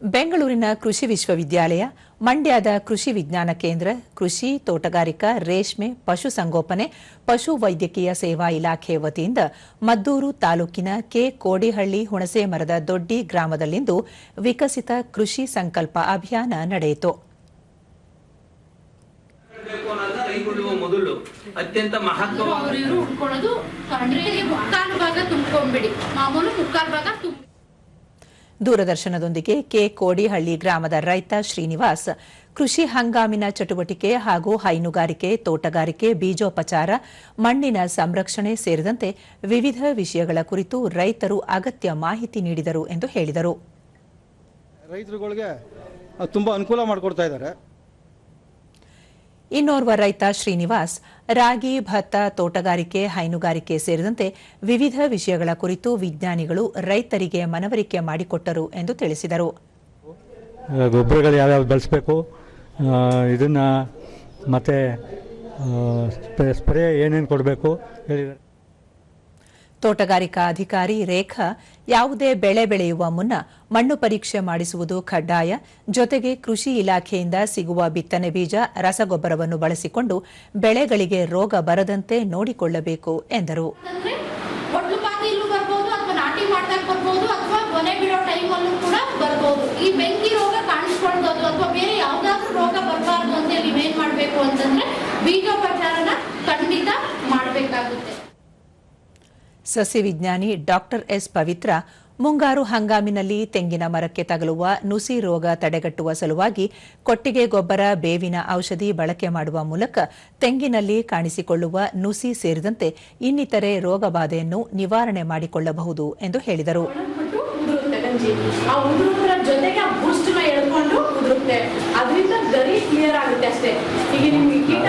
ಬೆಂಗಳೂರಿನ ಕೃಷಿ ವಿಶ್ವವಿದ್ಯಾಲಯ ಮಂಡ್ಯದ ಕೃಷಿ ವಿಜ್ಞಾನ ಕೇಂದ್ರ ಕೃಷಿ ತೋಟಗಾರಿಕಾ ರೇಷ್ಮೆ ಪಶುಸಂಗೋಪನೆ ಪಶು ವೈದ್ಯಕೀಯ ಸೇವಾ ಇಲಾಖೆ ವತಿಯಿಂದ ಮದ್ದೂರು ತಾಲೂಕಿನ ಕೆ. ಕೋಡಿಹಳ್ಳಿ ಹುಣಸೆ ಮರದ ದೊಡ್ಡಿ ಗ್ರಾಮದಲ್ಲಿಂದು ವಿಕಸಿತ ಕೃಷಿ ಸಂಕಲ್ಪ ಅಭಿಯಾನ ನಡೆಯಿತು. ಮೊದಲು ಅತ್ಯಂತ ಮಹತ್ವ ದೂರದರ್ಶನದೊಂದಿಗೆ ಕೆ. ಕೋಡಿಹಳ್ಳಿ ಗ್ರಾಮದ ರೈತ ಶ್ರೀನಿವಾಸ್, ಕೃಷಿ ಹಂಗಾಮಿನ ಚಟುವಟಿಕೆ ಹಾಗೂ ಹೈನುಗಾರಿಕೆ, ತೋಟಗಾರಿಕೆ, ಬೀಜೋಪಚಾರ, ಮಣ್ಣಿನ ಸಂರಕ್ಷಣೆ ಸೇರಿದಂತೆ ವಿವಿಧ ವಿಷಯಗಳ ಕುರಿತು ರೈತರು ಅಗತ್ಯ ಮಾಹಿತಿ ನೀಡಿದರು ಎಂದು ಹೇಳಿದರು. ರೈತರುಗಳಿಗೆ ತುಂಬಾ ಅನುಕೂಲ ಮಾಡಿಕೊಡ್ತಾ ಇದ್ದಾರೆ. ಇನ್ನೋರ್ವ ರೈತ ಶ್ರೀನಿವಾಸ್, ರಾಗಿ, ಭತ್ತ, ತೋಟಗಾರಿಕೆ, ಹೈನುಗಾರಿಕೆ ಸೇರಿದಂತೆ ವಿವಿಧ ವಿಷಯಗಳ ಕುರಿತು ವಿಜ್ಞಾನಿಗಳು ರೈತರಿಗೆ ಮನವರಿಕೆ ಮಾಡಿಕೊಟ್ಟರು ಎಂದು ತಿಳಿಸಿದರು. ಗೊಬ್ಬರಗಳು ಯಾವ್ಯಾವ ಬಳಸಬೇಕು? ಇದನ್ನು ಮತ್ತೆ ಸ್ಪ್ರೇ ಏನೇನು ಕೊಡಬೇಕು? ಹೇಳಿದ್ದಾರೆ. ತೋಟಗಾರಿಕಾ ಅಧಿಕಾರಿ ರೇಖಾ ಯಾವುದೇ ಬೆಳೆ ಬೆಳೆಯುವ ಮುನ್ನ ಮಣ್ಣು ಪರೀಕ್ಷೆ ಮಾಡಿಸುವುದು ಕಡ್ಡಾಯ. ಜೊತೆಗೆ ಕೃಷಿ ಇಲಾಖೆಯಿಂದ ಸಿಗುವ ಬಿತ್ತನೆ ಬೀಜ, ರಸಗೊಬ್ಬರವನ್ನು ಬಳಸಿಕೊಂಡು ಬೆಳೆಗಳಿಗೆ ರೋಗ ಬರದಂತೆ ನೋಡಿಕೊಳ್ಳಬೇಕು ಎಂದರು. ಈ ಬೆಂಕಿ ರೋಗ ಕಾಣಿಸ್ಕೊಳ್ಳೋದು ಅಥವಾ ಬೇರೆ ಸಸ್ಯ ವಿಜ್ಞಾನಿ ಡಾಕ್ಟರ್ ಎಸ್ ಪವಿತ್ರ ಮುಂಗಾರು ಹಂಗಾಮಿನಲ್ಲಿ ತೆಂಗಿನ ಮರಕ್ಕೆ ತಗಲುವ ನುಸಿ ರೋಗ ತಡೆಗಟ್ಟುವ ಸಲುವಾಗಿ ಕೊಟ್ಟಿಗೆ ಗೊಬ್ಬರ, ಬೇವಿನ ಔಷಧಿ ಬಳಕೆ ಮಾಡುವ ಮೂಲಕ ತೆಂಗಿನಲ್ಲಿ ಕಾಣಿಸಿಕೊಳ್ಳುವ ನುಸಿ ಸೇರಿದಂತೆ ಇನ್ನಿತರೆ ರೋಗಬಾಧೆಯನ್ನು ನಿವಾರಣೆ ಮಾಡಿಕೊಳ್ಳಬಹುದು ಎಂದು ಹೇಳಿದರು. ಅದರಿಂದ ಗರಿ ಕ್ಲಿಯರ್ ಆಗುತ್ತೆ ಅಷ್ಟೇ. ಈಗ ನಿಮ್ಗೆ ಕೀಟ